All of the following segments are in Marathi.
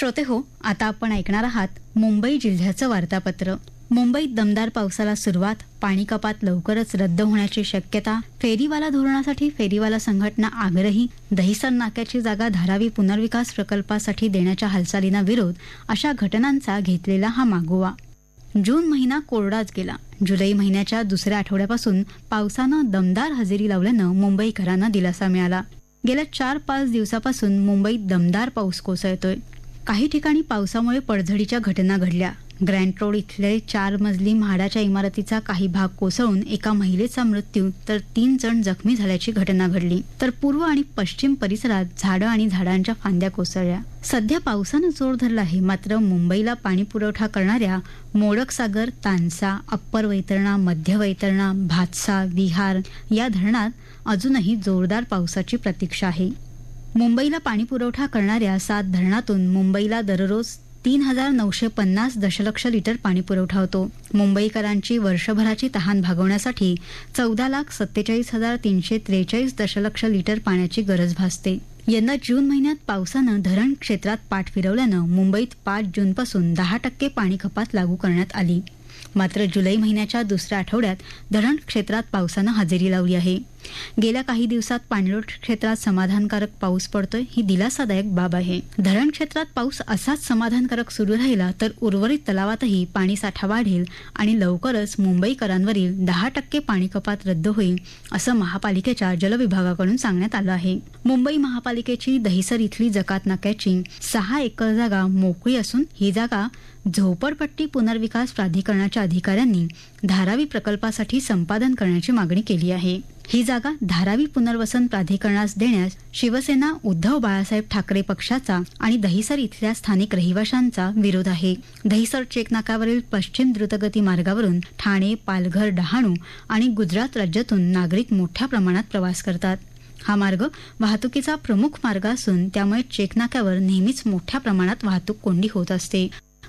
श्रोते हो आता आपण ऐकणार आहात मुंबई जिल्ह्याचं वार्तापत्र. मुंबईत दमदार पावसाला सुरुवात पाणी कपात लवकरच रद्द होण्याची शक्यता फेरीवाला धोरणासाठी फेरीवाला संघटना आग्रही दहिसर नाक्याची जागा धारावी पुनर्विकास प्रकल्पासाठी देण्याच्या हालचालींना विरोध अशा घटनांचा घेतलेला हा मागोवा. जून महिना कोरडाच गेला. जुलै महिन्याच्या दुसऱ्या आठवड्यापासून पावसानं दमदार हजेरी लावल्यानं मुंबईकरांना दिलासा मिळाला. गेल्या चार पाच दिवसापासून मुंबईत दमदार पाऊस कोसळतोय. काही ठिकाणी पावसामुळे पडझडीच्या घटना घडल्या. ग्रँड रोड इथले चार मजली म्हाडाच्या इमारतीचा काही भाग कोसळून एका महिलेचा मृत्यू तर तीन जण जखमी झाल्याची घटना घडली. तर पूर्व आणि पश्चिम परिसरात झाडं आणि झाडांच्या फांद्या कोसळल्या. सध्या पावसानं जोर धरला आहे मात्र मुंबईला पाणी पुरवठा करणाऱ्या मोडकसागर तानसा अप्पर वैतरणा मध्य वैतरणा भातसा विहार या धरणात अजूनही जोरदार पावसाची प्रतीक्षा आहे. मुंबईला पाणीपुरवठा करणाऱ्या सात धरणातून मुंबईला दररोज तीन हजार नऊशे पन्नास दशलक्ष लिटर पाणी पुरवठा होतो. मुंबईकरांची वर्षभराची तहान भागवण्यासाठी चौदा लाख सत्तेचाळीस हजार तीनशे त्रेचाळीस दशलक्ष लिटर पाण्याची गरज भासते. यंदा जून महिन्यात पावसानं धरण क्षेत्रात पाठ फिरवल्यानं मुंबईत पाच जूनपासून दहा टक्के पाणी कपात लागू करण्यात आली. मात्र जुलै महिन्याच्या दुसऱ्या आठवड्यात धरण क्षेत्रात पावसानं हजेरी लावली आहे. गेल्या काही दिवसात पाणलोट क्षेत्रात समाधानकारक पाऊस पडतोय ही दिलासादायक बाब आहे. धरण क्षेत्रात पाऊस असाच समाधानकारक सुरू राहिला तर उर्वरित तलावातही पाणी साठा वाढेल आणि लवकरच मुंबईकरांवरील दहा टक्के पाणी कपात रद्द होईल असं महापालिकेच्या जलविभागाकडून सांगण्यात आलं आहे. मुंबई महापालिकेची दहिसर इथली जकात नाक्याची सहा एकर जागा मोकळी असून ही जागा झोपडपट्टी पुनर्विकास प्राधिकरणाच्या अधिकाऱ्यांनी धारावी प्रकल्पासाठी संपादन करण्याची मागणी केली आहे. ही जागा धारावी पुनर्वसन प्राधिकरणास देण्यास शिवसेना उद्धव बाळासाहेब ठाकरे पक्षाचा आणि दहिसर इथल्या स्थानिक रहिवाशांचा विरोध आहे. दहिसर चेकनाकावरील पश्चिम द्रुतगती मार्गावरून ठाणे पालघर डहाणू आणि गुजरात राज्यातून नागरिक मोठ्या प्रमाणात प्रवास करतात. हा मार्ग वाहतुकीचा प्रमुख मार्ग असून त्यामुळे चेकनाक्यावर नेहमीच मोठ्या प्रमाणात वाहतूक कोंडी होत असते.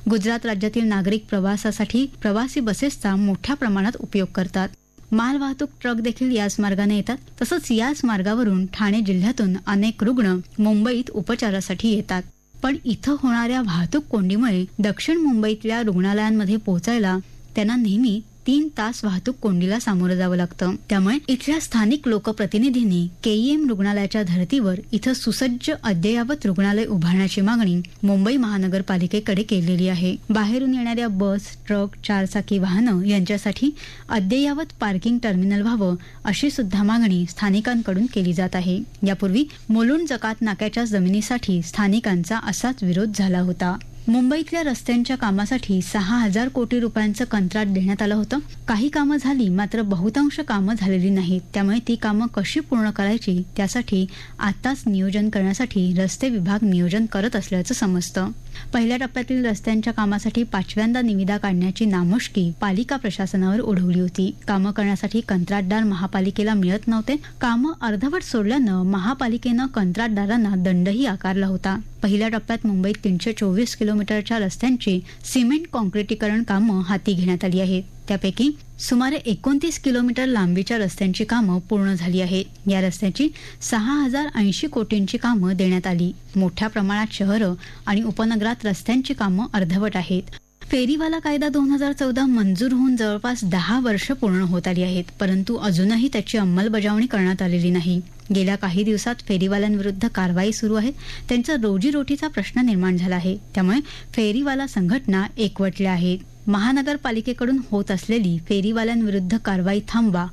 गुजरात राज्यातील नागरिक प्रवासासाठी प्रवासी बसेसचा मोठ्या प्रमाणात उपयोग करतात. माल वाहतूक ट्रक देखील याच मार्गाने येतात. तसंच याच मार्गावरून ठाणे जिल्ह्यातून अनेक रुग्ण मुंबईत उपचारासाठी येतात. पण इथं होणाऱ्या वाहतूक कोंडीमुळे दक्षिण मुंबईतल्या रुग्णालयांमध्ये पोहोचायला त्यांना नेहमी तीन तास वाहतूक कोंडीला सामोरं जावं लागतं. त्यामुळे इथल्या स्थानिक लोकप्रतिनिधींनी केईएम रुग्णालयाच्या धर्तीवर इथं सुसज्ज अद्ययावत रुग्णालय उभारण्याची मागणी मुंबई महानगरपालिकेकडे केलेली आहे. बाहेरून येणाऱ्या बस ट्रक चारचाकी वाहनं यांच्यासाठी अद्ययावत पार्किंग टर्मिनल व्हावं अशी सुद्धा मागणी स्थानिकांकडून केली जात आहे. यापूर्वी मुलुंड जकात नाक्याच्या जमिनीसाठी स्थानिकांचा असाच विरोध झाला होता. मुंबईतल्या रस्त्यांच्या कामासाठी सहा हजार कोटी रुपयांचं कंत्राट देण्यात आलं होतं. काही कामं झाली मात्र बहुतांश कामं झालेली नाहीत. त्यामुळे ती कामं कशी पूर्ण करायची त्यासाठी आताच नियोजन करण्यासाठी रस्ते विभाग नियोजन करत असल्याचं समजतं. पहिल्या टप्प्यातील रस्त्यांच्या कामासाठी पाचव्यांदा निविदा काढण्याची नामुष्की पालिका प्रशासनावर ओढवली होती. कामं करण्यासाठी कंत्राटदार महापालिकेला मिळत नव्हते. कामं अर्धवट सोडल्यानं महापालिकेनं कंत्राटदारांना दंडही आकारला होता. पहिल्या टप्प्यात मुंबईत तीनशे चोवीस किलोमीटरच्या रस्त्यांची सिमेंट काँक्रिटीकरण कामं हाती घेण्यात आली आहेत. त्यापैकी सुमारे एकोणतीस किलोमीटर लांबीच्या रस्त्यांची कामं पूर्ण झाली आहेत. या रस्त्याची सहा हजार ऐंशी कोटींची कामं देण्यात आली. मोठ्या प्रमाणात शहरं आणि उपनगरात रस्त्यांची कामं अर्धवट आहेत. फेरीवाला कायदा दोन हजार चौदा मंजूर होऊन जवळपास दहा वर्ष पूर्ण होत आली आहेत परंतु अजूनही त्याची अंमलबजावणी करण्यात आलेली नाही. गेल्या काही दिवसात फेरीवाल्यांविरुद्ध कारवाई सुरू आहे त्यांचा रोजीरोटीचा प्रश्न निर्माण झाला आहे त्यामुळे फेरीवाला संघटना एकवटल्या आहेत. महानगरपालिकेकडून होत असलेली फेरीवाल्यांविरुद्ध कारवाई थांबवा.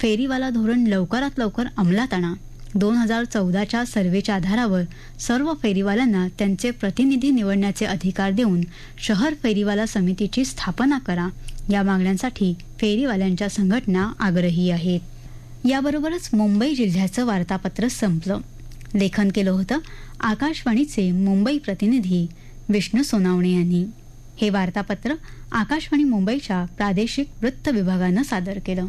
फेरीवाला धोरण लवकरात लवकर अंमलात आणा. दोन हजार चौदाच्या सर्वेच्या आधारावर सर्व फेरीवाल्यांना त्यांचे प्रतिनिधी निवडण्याचे अधिकार देऊन शहर फेरीवाला समितीची स्थापना करा. या मागण्यांसाठी फेरीवाल्यांच्या संघटना आग्रही आहेत. याबरोबरच मुंबई जिल्ह्याचं वार्तापत्र संपलं. लेखन केलं होतं आकाशवाणीचे मुंबई प्रतिनिधी विष्णू सोनावणे यांनी. हे वार्तापत्र आकाशवाणी मुंबईच्या प्रादेशिक वृत्त विभागानं सादर केलं.